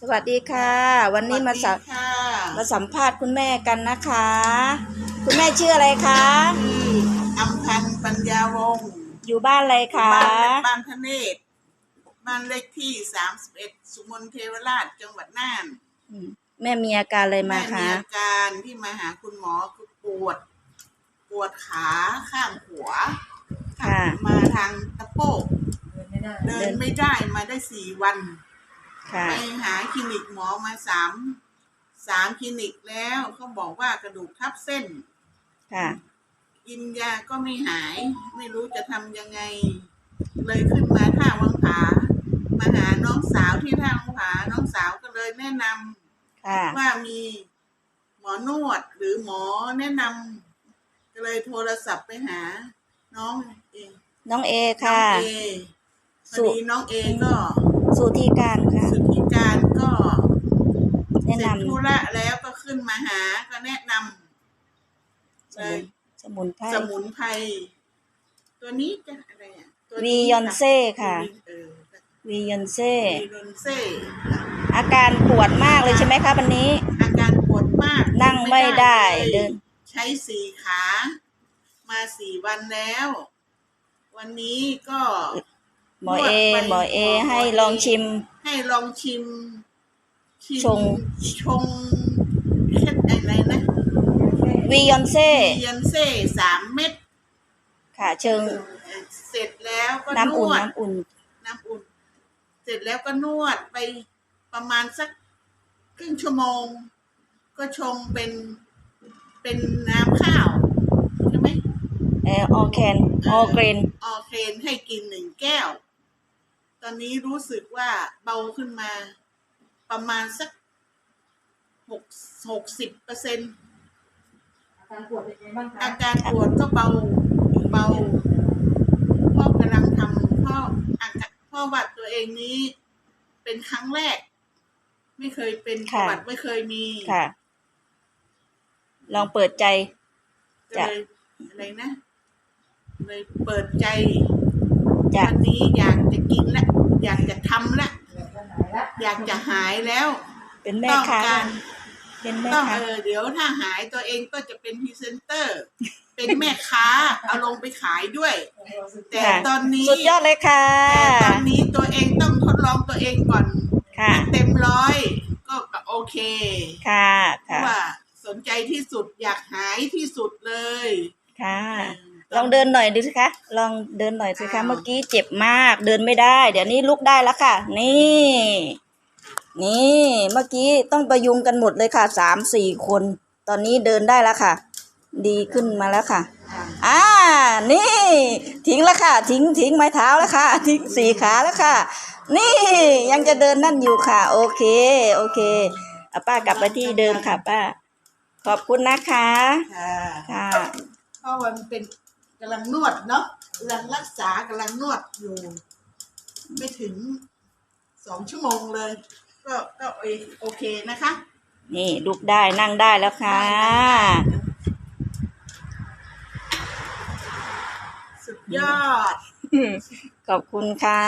สวัสดีค่ะ วันนี้มาสัมสวัสดีค่ะมาสัมภาษณ์คุณแม่กันนะคะ คุณแม่ชื่ออะไรคะชื่ออำพันธ์ปัญญาวงศ์อยู่บ้านอะไรคะบ้านบ้านทะเนศบ้านเลขที่สามสิบเอ็ดสุมนเทวราชจังหวัดน่านอืมแม่มีอาการอะไรมาแม่คะมีอาการที่มาหาคุณหมอคือปวด ปวดขาข้างขวาค่ะมาทางตะโพกเดินไม่ได้มาได้สี่วันค่ะ ไปหาคลินิกหมอมาสามสามคลินิกแล้วเขาบอกว่ากระดูกทับเส้น ค่ะ กินยาก็ไม่หาย ไม่รู้จะทำยังไง เลยขึ้นมาท่าวังผามาหาน้องสาวที่ท่าวังผาน้องสาวก็เลยแนะนำค่ะว่ามีหมอนวดหรือหมอแนะนำก็เลยโทรศัพท์ไปหา น้องเองน้องเอน้อค่ะงเอพสุอดีน้องเอก็ สุธีการค่ะ สุทธิการก็แนะเสร็นจธุระแล้วก็ขึ้นมาหาก็แนะนำำสเลมุยนสมุนไพร สมุนไพรตัวนี้จะอะไรอะตัววียอนเซ่ค่ะ เออวียอนเซ่วียอนเซ่อาการปวดมากเลยใช่ไหมคะวันนี้ อาการปวดมากนั่งไม่ได้ลยเดิน ใช้สี่ขา มาสี่วันแล้ว วันนี้ก็ หมอเอ หมอเอ ให้ลองชิม ให้ลองชิมชิมชง ชงเช่นอะไรนะวียอนเซ่วียอนเซ่สามเม็ดค่ะ เชิง เสร็จแล้วก็น้ำอุ่น วด น้ำอุ่น น้ำอุ่น เสร็จแล้วก็นวดไปประมาณสักครึ่งชั่วโมง ก็ชงเป็นเป็นน้ำข้าวใช่ไหมเออออแคนออเกรน ออเคนให้กินหนึ่งแก้วต อนนี้รู้สึกว่าเบาขึ้นมาประมาณสักหกหกสิบเปอร์เซ็นอาการปวดเป็นไงบ้างคะอาการปวดก็เบาเบาพ่อกำลังทำพ่ออาการพ่อวัดตัวเองนี้ เป็นครั้งแรก ไม่เคยเป็นประค่ะวัติไม่เคยมีค่ะ ลองเปิดใจ ก็เลยอะไรนะ เลยเปิดใจ จะวันนี้อยากจะกินละอยากจะทำละเดี๋ยวจะหายละอยากจะหายแล้ว เป็นแม่ต้องค้าการ เป็นแม่ต้องค้าเออเดี๋ยวถ้าหายตัวเองก็จะเป็นพรีเซนเตอร์ เป็นแม่ค้า เอาลงไปขายด้วย แต่ค่ะตอนนี้สุดยอดเลยค่ะ แต่ตอนนี้ตัวเองต้องทดลองตัวเองก่อนค่ะ เต็มร้อยก็โอเคค่ะเพค่ะราะว่าสนใจที่สุดอยากหายที่สุดเลย ค่ะเลองเดินหน่อยดูสิคะ ลองเดินหน่อยสิคะอ้าวเมื่อกี้เจ็บมาก เดินไม่ได้ เดี๋ยวนี้ลุกได้แล้วค่ะ นี่ นี่ เมื่อกี้ต้องประยุงกันหมดเลยค่ะ สามสี่คน ตอนนี้เดินได้แล้วค่ะ ดีขึ้นมาแล้วค่ะอะ อ่า นี่ ทิ้งแล้วค่ะ ทิ้ง ทิ้งไม้เท้าแล้วค่ะ ทิ้งสี่ขาแล้วค่ะ นี่ ยังจะเดินนั่นอยู่ค่ะ โอเค โอเคเอาป้ากลับไปที่เดิมค่ะ ป้า ขอบคุณนะคะ ค่ะ ค่ะ เพราะวันเป็น กำลังนวดเนาะกำลังรักษากำลังนวดอยู่ ไม่ถึงสองชั่วโมงเลย ก็ก็โอโอเคนะคะ นี่ลุกได้นั่งได้แล้วค่ะ สุดยอด ขอบคุณค่ะ